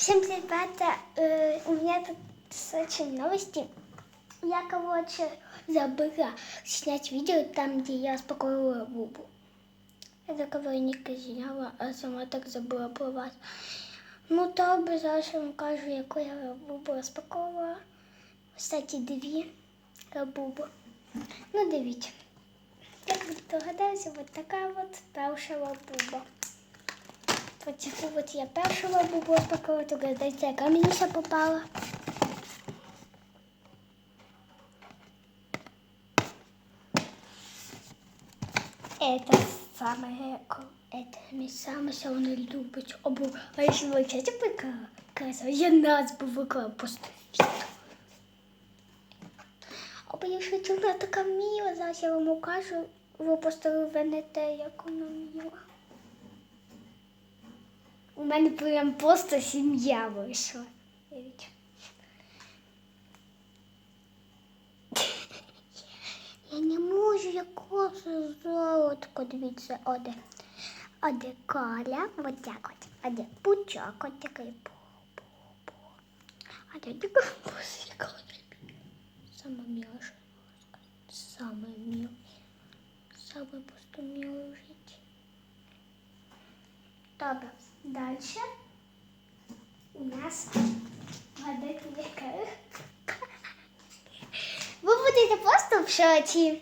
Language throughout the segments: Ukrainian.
Всем привет, ребята. Э, у меня тут очень новости. Я, короче, забыла снять видео там, где я успокоила Бубу. Это кого я не казняла, а сама так забыла про вас. Ну, то обов'язково вам кажу, яку я Бубу розпаковувала. Кстати, дві Бубу. Ну, дивіться. Як ви догадалися, от така от перша Буба. От яку от я першу Бубу розпаковувала, то гадайте, яка мені ще попала. Это самое, это мій саме сильно любить обу. А якщо ви чаті показала, я нас би виклала просто. Або якщо чула така міла, зараз я вам покажу, ви просто винете, як вона міла. У мене прям просто сім'я вийшла. Я не можу, це золотко, дивіться, оде. Оде коля, от так от. Оде пучок, от такий пу-пу-пу. А де така посіка. Саме мілше. Саме міл. Саме просто міл в. Добре, далі. У нас гадайте, яка. Ви будете просто в шоці.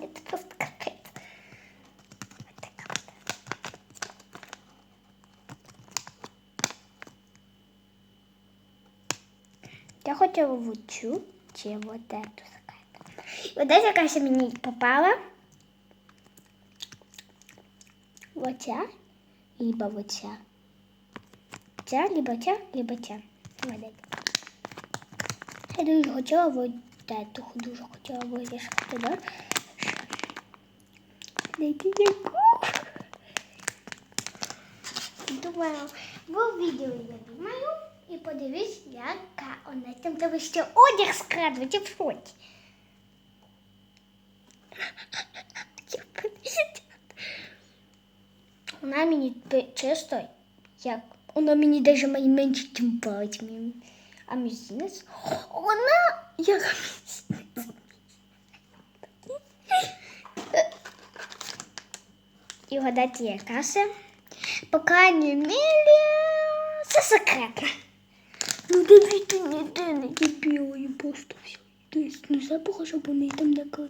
Это просто капец. Вот така вот. Я хотела вот цю, чи вот эту заказать. Вот эта каша мені попала. Вот ця, либо вот ця. Ця, либо ця, либо ця. Вот. Я дуже хотіла вот эту, дуже хотіла вирішити туди. Дайте яку. Думаю, ви відео, я думаю, і подивись, яка вона. Там треба ще одяг скрадувати в шоці. Вона мені чисто, як вона мені навіть менше, ніж мій. А мізинець, вона як мізинець. І вгадайте, яка це? Поки не мілі, це секретно. Ну, дивіться, не є білої, просто все. Десь, ну запах, щоб вони там не то.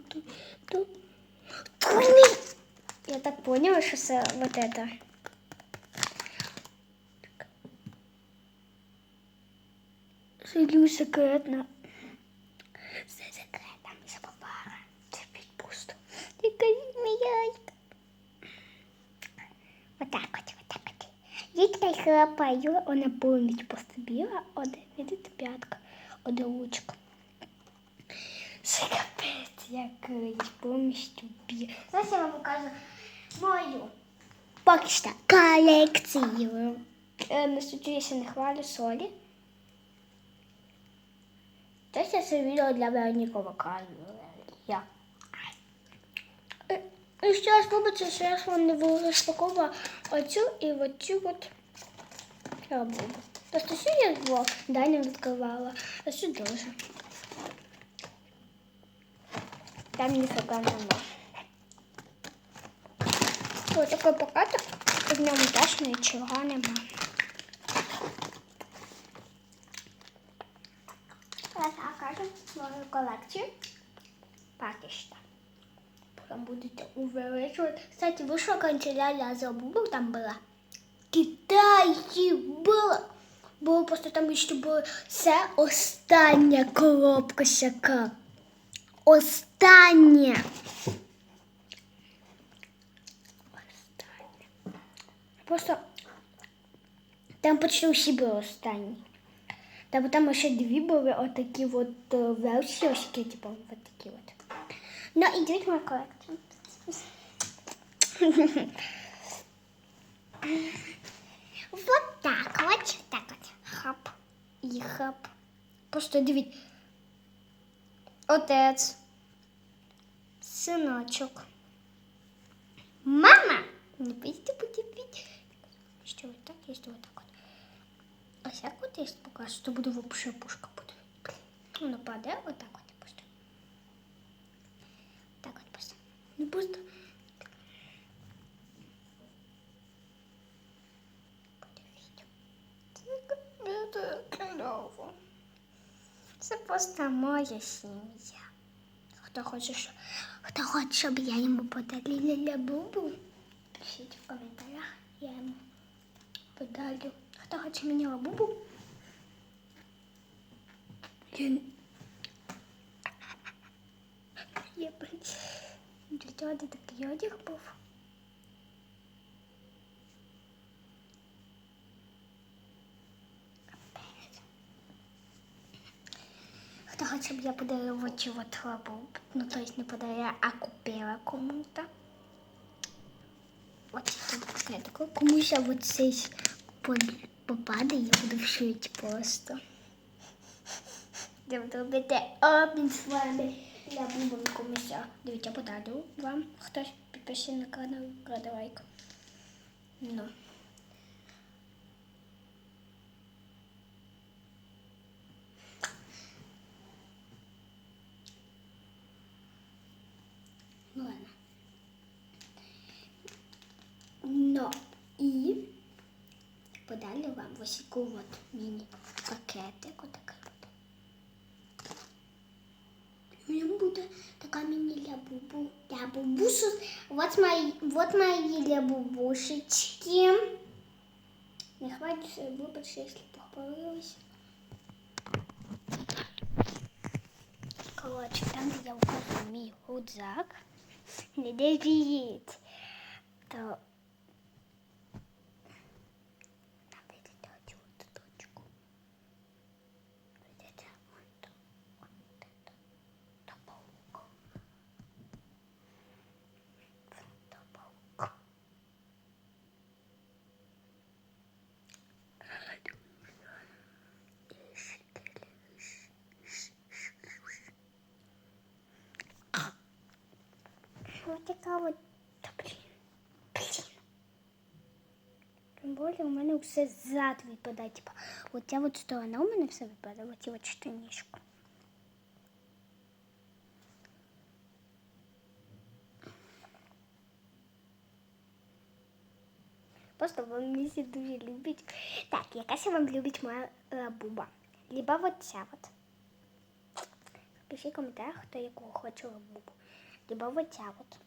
Турні! Я так поняла, що це вот это. Сидю секретно. Це секретно, ми забували. Це підпусто. Яка зміяйка. Отак от, отак от. Дітка й хлопаю, вона повністю просто біла, оде, видите, п'ятка, оде ручка. Це капець, якийсь повністю біла. Зараз я вам покажу мою поки що колекцію. Е, ще не хвалю солі. Це я це відео для Вероніка показую. Я. І що я робиться, що я вам не розпаковувала оцю і оцю от роботу. Просто цю я двох далі відкривала, а цю теж. Там ніфіга нема. Ось такий пакетик, в ньому теж нічого нема. Зараз покажу свою колекцію. Що. Потім будете увеличувати. Кстати, вийшла канцелярія забув, там була. Китайці було. Було просто там ще було. Це остання коробка сяка. Остання. Просто там почти всі були останні. Та там ще дві були отакі от е, версії, ось такі, типу, от такі от. Ну, ідіть в мою колекцію. Вот так от, так от. Хап і хап. Просто дивіть. Отець. Синочок. Мама! Не пийте, подивіть. Давайте я покажу, то буде вообще пушка буде. Воно падає отак от просто. Так от просто. Не просто. Подивіться. Це кльово. Це просто моя сім'я. Хто хоче, що- хто хоче, щоб я йому подарила для бубу, пишіть в коментарях, я йому подарю. Хто хоче мені лабубу? Я... Я бачу. Для цього де такий одяг був. Капець. Хто хоче, щоб я подарила оці от лабубу? Ну, то есть не подарила, а купила кому-то. Вот таке таке. Комусь вот цей под- попаде, я буду вшити просто. Я робити обмін з вами. Я буду комусь. Дивіться, подарю вам. Хтось підписаний на канал, лайк. Ну ось таку от міні-пакетик. Отакий от. У ньому буде така міні-лябубу. Лябубусу. Вот мої, вот мої лябубушечки. Не хватит, вибачте, якщо похвалилась. Коротше, там, де я вкладу мій рюкзак, не дивіть, то Що цікаво, та блін. Блін. Тим більше у мене все ззад випадає. Типа, оця от сторона у мене все випадає, оці от штанішку. Просто вони всі дуже люблять. Так, якась вам любить моя лабуба. Либо вот ця от. Пишіть в коментарях, хто яку хоче лабубу. Либо вот ця от.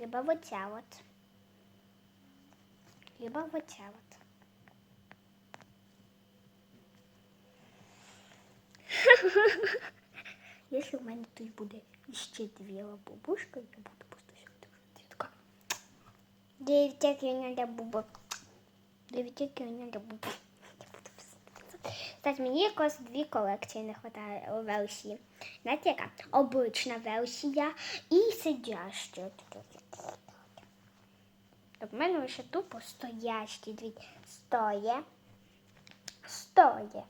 Либо вот ця вот. Либо вот ця от. Якщо в мене тут буде ще дві лабубушки, я буду просто сюди. Я така. Девять як я буба. Девять як я буба. Кстати, мені якось дві колекції не вистачає у версії. Знаєте, яка? Обична версія і сидяща. Так, в мене лише тупо стоящі дві. Стоє. Стоє.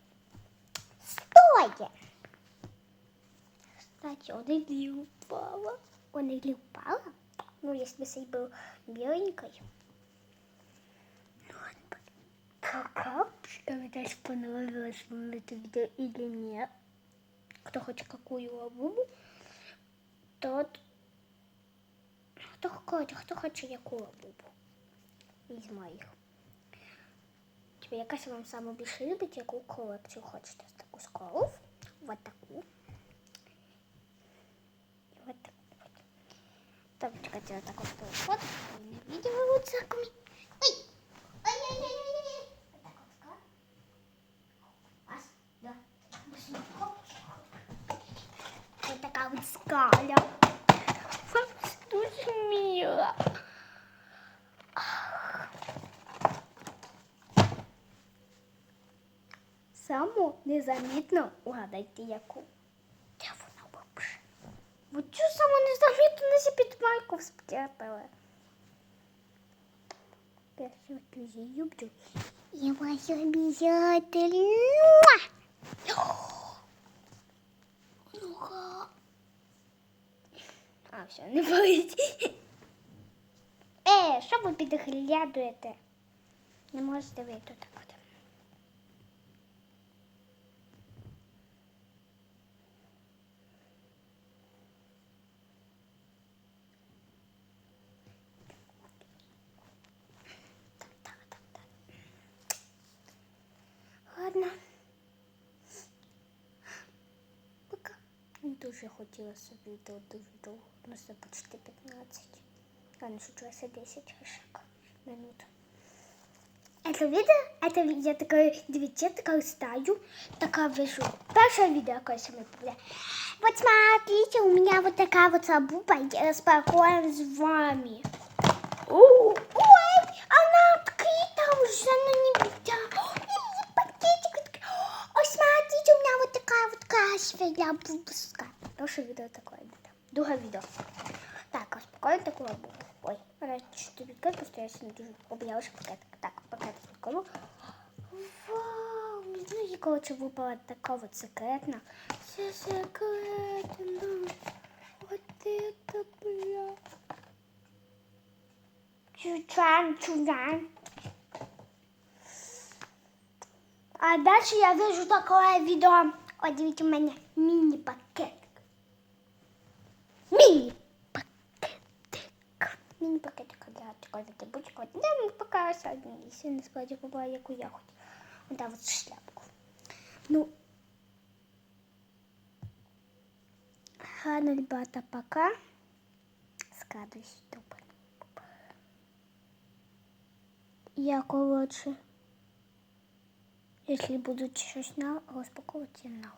Стоє. Кстати, он или упала. Он или упала? Ну, если бы сей был беленькой. Ну, ладно. Пока. Комментарий, понравилось вам это видео или нет. Кто хочет какую лабубу, тот... Хто хоче, хто хоче яку лабубу із моїх. Типа, якась вам саме більше любить, яку колекцію хочете. З таку сколов, вот таку. И вот так вот. Так, чекайте, вот так вот вот. Видео вот заками. Ой! Ой-ой-ой-ой-ой! Вот так вот, ска. Раз, два, восемь, хоп. Вот такая вот скаля. Дуже мило. Саму незамітно угадайте яку. Де вона вообще? Вот цю саму незамітно на під майку спрятала. Я дуже люблю. Я вас обязательно. Ну-ка. А, все, не болить. Е, що ви підглядуєте? Не можете ви тут дуже хотіла собі відео дуже довго. Ну, це почти 15. Я не шучу, це 10 шаг минут. Это видео, это ви- я такая, дивіться, я така стою, така вижу. Перше відео якось ми буде. Вот смотрите, у меня вот такая вот лабуба, я распакуем с вами. О, Ой, она открыта уже, но не видно. Ой, пакетик. откры- Ой, смотрите, у меня вот такая вот красивая лабубушка. Перше відео такое буде. Друге відео. Так, розпакуємо таку лабубу. Ой, вона чуть відкрит, просто я сьогодні дуже побоялася пакетик. Так, пакет відкрию. Вау, ну і коротше випала така от секретна. Це секретно. Вот это, бля. Чучан, чучан. А дальше я вижу такое видео. О, дивіться, у мене міні-пакетик. Міні-пакетик. Міні-пакетик для такої бучка. Да, ну, пока сьогодні, якщо не справді побула, яку я хочу. Да, вот шляпку. Ну, Ладно, ребята, пока. Скрадуюсь тупо. Я, короче, если будут щось на розпаковувати, я на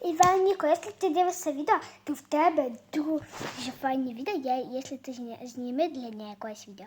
вас. І Вероніко, якщо ти дивишся відео, то в тебе дуже файне відео, якщо ти зні- зніми для неї якогось відео.